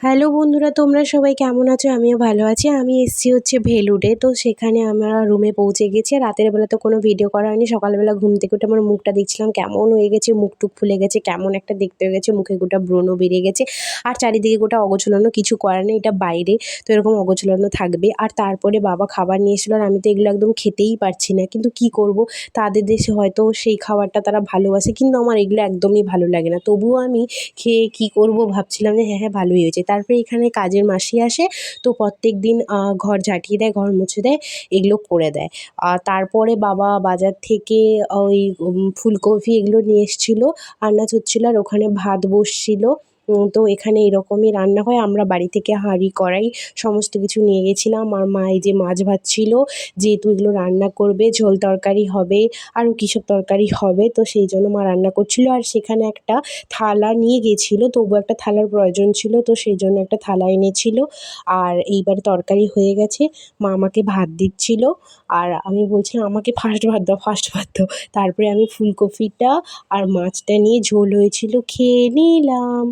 Hello বন্ধুরা, তোমরা সবাই কেমন আছো? আমিও ভালো আছি। আমি এসেছি হচ্ছে ভেলুডে। তো সেখানে আমরা রুমে পৌঁছে গেছি। রাতের বেলা তো কোনো ভিডিও করা হয়নি। সকালবেলা ঘুম থেকে উঠে আমার মুখটা দেখছিলাম। কেমন হয়ে গেছে? মুখ টুক ফুলে গেছে। কেমন একটা দেখতে হয়ে গেছে? মুখে গোটা ব্রণও বেরিয়ে গেছে। আর চারিদিকে গোটা অগোছলানো কিছু করার নেই। এটা বাইরে। তো এরকম অগোছলানো থাকবে। আর তারপরে বাবা খাবার নিয়ে আর আমি তো এগুলো একদম খেতেই পারছি না। কিন্তু কি করব? তাদের দেশে হয়তো সেই খাবারটা তারা ভালোবাসে। কিন্তু আমার এগুলো একদমই ভালো লাগে না। তবুও আমি খেয়ে কী করব ভাবছিলাম যে হ্যাঁ হ্যাঁ ভালোই হয়েছে। তারপরে এখানে কাজের মাসি আসে, তো প্রত্যেক দিন ঘর ঝাঁটিয়ে দেয়, ঘর মুছে দেয়, এগুলো করে দেয়। তারপরে বাবা বাজার থেকে, ওই ফুলকপি এগুলো নিয়ে এসেছিল, আনাজ হচ্ছিল আর ওখানে ভাত বসছিলো। তো এখানে এরকমই রান্না হয়। আমরা বাড়ি থেকে হাঁড়ি, কড়াই সমস্ত কিছু নিয়ে গেছিলাম। আর মা এই যে মাছ ভাজছিল, যেহেতু এগুলো রান্না করবে, ঝোল তরকারি হবে, আরও কী সব তরকারি হবে, তো সেই জন্য মা রান্না করছিল। আর সেখানে একটা থালা নিয়ে গেছিল, তবু একটা থালার প্রয়োজন ছিল, তো সেই জন্য একটা থালা এনেছিল। আর এইবার তরকারি হয়ে গেছে, মা আমাকে ভাত দিচ্ছিল। আর আমি বলছিলাম আমাকে ফার্স্ট ভাত দাও ফার্স্ট ভাত দাও। তারপরে আমি ফুলকপিটা আর মাছটা নিয়ে ঝোল হয়েছিল, খেয়ে নিলাম।